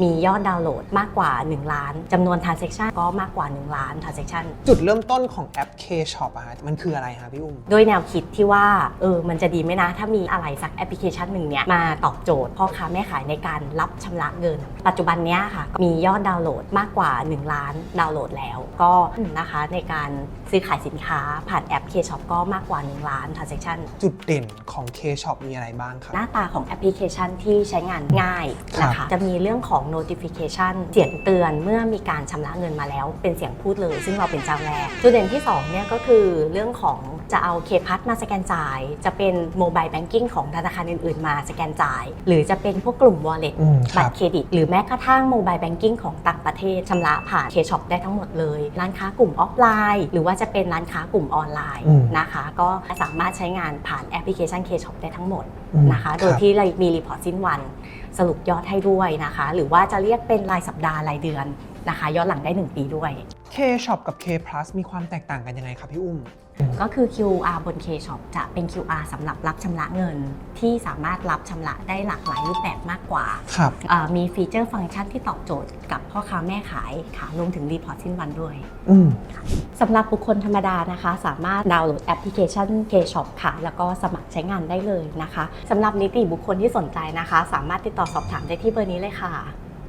มียอดดาวน์โหลดมากกว่า 1 ล้านจำนวน transaction ก็มากกว่า 1 ล้าน transaction จุดเริ่มต้นของแอป K-Shop อะฮะมันคืออะไรคะพี่อุ้ม ด้วยแนวคิดที่ว่าเออมันจะดีไหมนะ ถ้ามีอะไรสักแอปพลิเคชันหนึ่งเนี่ยมาตอบโจทย์พ่อค้าแม่ขายในการรับชำระเงิน ปัจจุบันเนี้ยค่ะ มียอดดาวน์โหลดมากกว่า 1 ล้านดาวน์โหลดแล้ว ก็นะคะในการซื้อขายสินค้าผ่านแอป K-Shop ก็มากกว่า 1 ล้าน transaction จุดเด่นของ K-Shop มีอะไรบ้างครับหน้าตาของแอปพลิเคชันที่ใช้งานง่ายนะครัคะบจะมีเรื่องของ notification เสียงเตือนเมื่อมีการชำระเงินมาแล้ว เป็นเสียงพูดเลย ซึ่งเราเป็นเจ้าแรก จุดเด่นที่2เนี่ยก็คือเรื่องของจะเอาเคพัทมาสแกนจ่าย จะเป็นโมบายแบงกิ้งของธนาคารอื่นๆ มาสแกนจ่าย หรือจะเป็นพวกกลุ่ม wallet อืมคบัรัตบรเครดิต หรือแม้กระทั่งโมบายแบงกิ้งของต่างประเทศชำระผ่านเคช็อปได้ทั้งหมดเลย ร้านค้ากลุ่มออฟไลน์ หรือว่าจะเป็นร้านค้ากลุ่มออนไลน์อืมนะคะ ก็สามารถใช้งานผ่านแอปพลิเคชันเคช็อปได้ทั้งหมดอืมนะคะครับโดยที่เรามีรีพอร์ตสิ้นวัน สรุปยอดให้ด้วยนะคะ หรือว่าจะเรียกเป็นรายสัปดาห์รายเดือนนะคะ ย้อนหลังได้ 1 ปีด้วย K-Shop กับ K Plus มีความแตกต่างกันยังไงครับพี่อุ้ม ก็คือ QR บน K-Shop จะเป็น QR สำหรับรับชำระเงิน ที่สามารถรับชำระได้หลากหลายรูปแบบมากกว่าครับอ่ามีฟีเจอร์ฟังก์ชันที่ตอบโจทย์กับพ่อค้าแม่ขายค่ะรวมถึงรีพอร์ตสิ้นวันด้วย อืม สำหรับบุคคลธรรมดานะคะ สามารถดาวน์โหลดแอปพลิเคชัน K-Shop ค่ะ แล้วก็สมัครใช้งานได้เลยนะคะสำหรับนิติบุคคลที่สนใจนะคะ สามารถติดต่อสอบถามได้ที่เบอร์นี้เลยค่ะ